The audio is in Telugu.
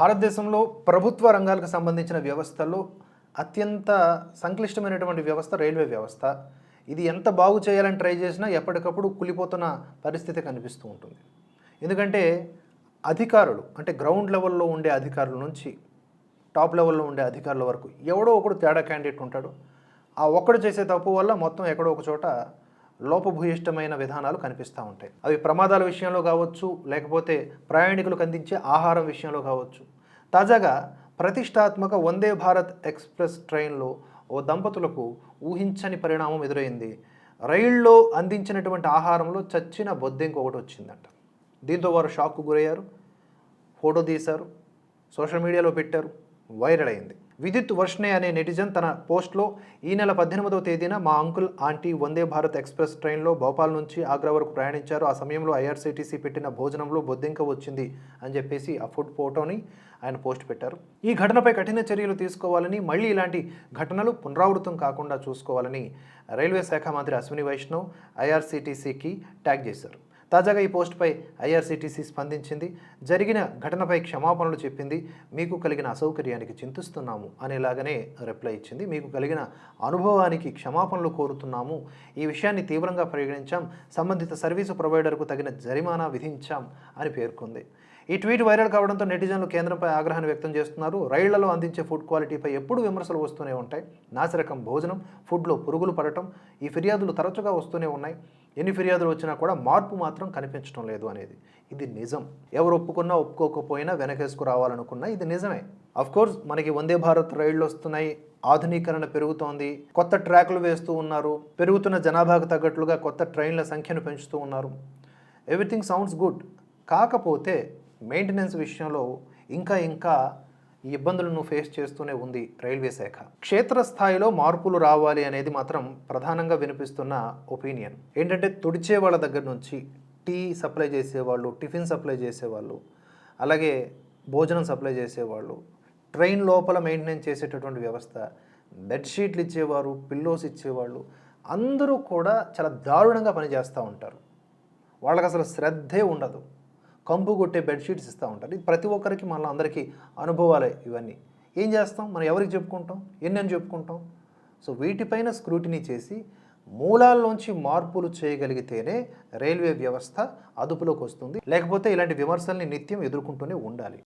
భారతదేశంలో ప్రభుత్వ రంగాలకు సంబంధించిన వ్యవస్థల్లో అత్యంత సంక్లిష్టమైనటువంటి వ్యవస్థ రైల్వే వ్యవస్థ. ఇది ఎంత బాగు చేయాలని ట్రై చేసినా ఎప్పటికప్పుడు కులిపోతున్న పరిస్థితి కనిపిస్తూ ఉంటుంది. ఎందుకంటే అధికారులు అంటే గ్రౌండ్ లెవెల్లో ఉండే అధికారుల నుంచి టాప్ లెవెల్లో ఉండే అధికారుల వరకు ఎవడో ఒకడు తేడా క్యాండిడేట్ ఉంటాడు. ఆ ఒక్కడు చేసే తప్పు వల్ల మొత్తం ఎక్కడో ఒక చోట లోపభూయిష్టమైన విధానాలు కనిపిస్తూ ఉంటాయి. అవి ప్రమాదాల విషయంలో కావచ్చు లేకపోతే ప్రయాణికులకు అందించే ఆహారం విషయంలో కావచ్చు. తాజాగా ప్రతిష్టాత్మక వందే భారత్ ఎక్స్ప్రెస్ ట్రైన్లో ఓ దంపతులకు ఊహించని పరిణామం ఎదురైంది. రైల్లో అందించినటువంటి ఆహారంలో చచ్చిన బొద్దెంక ఒకటి వచ్చిందంట. దీంతో వారు షాక్కు గురయ్యారు ఫోటో తీశారు సోషల్ మీడియాలో పెట్టారు. వైరల్ అయింది. విద్యుత్ వర్ష్నే అనే నెటిజన్ తన పోస్ట్లో ఈ నెల పద్దెనిమిదవ తేదీన మా uncle aunty Vande Bharat express ట్రైన్లో భోపాల్ నుంచి ఆగ్రా వరకు ప్రయాణించారు. ఆ సమయంలో ఐఆర్సీటీసీ పెట్టిన భోజనంలో బొద్దింక వచ్చింది అని చెప్పేసి ఆ ఫుడ్ ఫోటోని ఆయన పోస్ట్ పెట్టారు. ఈ ఘటనపై కఠిన చర్యలు తీసుకోవాలని మళ్ళీ ఇలాంటి ఘటనలు పునరావృతం కాకుండా చూసుకోవాలని రైల్వే శాఖ మంత్రి అశ్విని వైష్ణవ్ ఐఆర్సీటీసీకి ట్యాగ్ చేశారు. తాజాగా ఈ పోస్ట్పై ఐఆర్సీటీసీ స్పందించింది. జరిగిన ఘటనపై క్షమాపణలు చెప్పింది. మీకు కలిగిన అసౌకర్యానికి చింతిస్తున్నాము అనేలాగానే రిప్లై ఇచ్చింది. మీకు కలిగిన అనుభవానికి క్షమాపణలు కోరుతున్నాము. ఈ విషయాన్ని తీవ్రంగా పరిగణించాం. సంబంధిత సర్వీసు ప్రొవైడర్కు తగిన జరిమానా విధించాం అని పేర్కొంది. ఈ ట్వీట్ వైరల్ కావడంతో నెటిజన్లు కేంద్రంపై ఆగ్రహాన్ని వ్యక్తం చేస్తున్నారు. రైళ్ళలో అందించే ఫుడ్ క్వాలిటీపై ఎప్పుడు విమర్శలు వస్తూనే ఉంటాయి. నాసిరకం భోజనం ఫుడ్లో పురుగులు పడటం ఈ ఫిర్యాదులు తరచుగా వస్తూనే ఉన్నాయి. ఎన్ని ఫిర్యాదులు వచ్చినా కూడా మార్పు మాత్రం కనిపించడం లేదు అనేది. ఇది నిజం. ఎవరు ఒప్పుకున్నా ఒప్పుకోకపోయినా వెనకేసుకు రావాలనుకున్నా ఇది నిజమే. కోర్స్ మనకి వందే భారత్ రైళ్ళు వస్తున్నాయి. ఆధునీకరణ పెరుగుతోంది. కొత్త ట్రాక్లు వేస్తూ ఉన్నారు. పెరుగుతున్న జనాభాకు తగ్గట్లుగా కొత్త ట్రైన్ల సంఖ్యను పెంచుతూ ఉన్నారు. ఎవ్రీథింగ్ సౌండ్స్ గుడ్ కాకపోతే మెయింటెనెన్స్ విషయంలో ఇంకా ఇంకా ఈ ఇబ్బందులను ఫేస్ చేస్తూనే ఉంది రైల్వే శాఖ. క్షేత్రస్థాయిలో మార్పులు రావాలి అనేది మాత్రం ప్రధానంగా వినిపిస్తున్న ఒపీనియన్ ఏంటంటే తుడిచే వాళ్ళ దగ్గర నుంచి టీ సప్లై చేసేవాళ్ళు టిఫిన్ సప్లై చేసేవాళ్ళు అలాగే భోజనం సప్లై చేసేవాళ్ళు ట్రైన్ లోపల మెయింటెనెన్స్ చేసేటటువంటి వ్యవస్థ బెడ్షీట్లు ఇచ్చేవారు పిల్లోస్ ఇచ్చేవాళ్ళు అందరూ కూడా చాలా దారుణంగా పనిచేస్తూ ఉంటారు. వాళ్ళకి అసలు శ్రద్ధే ఉండదు. కంపు కొట్టే బెడ్షీట్స్ ఇస్తూ ఉంటారు. ఇది ప్రతి ఒక్కరికి మన అందరికీ అనుభవాలే ఇవన్నీ. ఏం చేస్తాం? మనం ఎవరికి చెప్పుకుంటాం? ఎన్నని చెప్పుకుంటాం? సో వీటిపైన స్క్రూటినీ చేసి మూలాల్లోంచి మార్పులు చేయగలిగితేనే రైల్వే వ్యవస్థ అదుపులోకి వస్తుంది. లేకపోతే ఇలాంటి విమర్శల్ని నిత్యం ఎదుర్కొంటూనే ఉండాలి.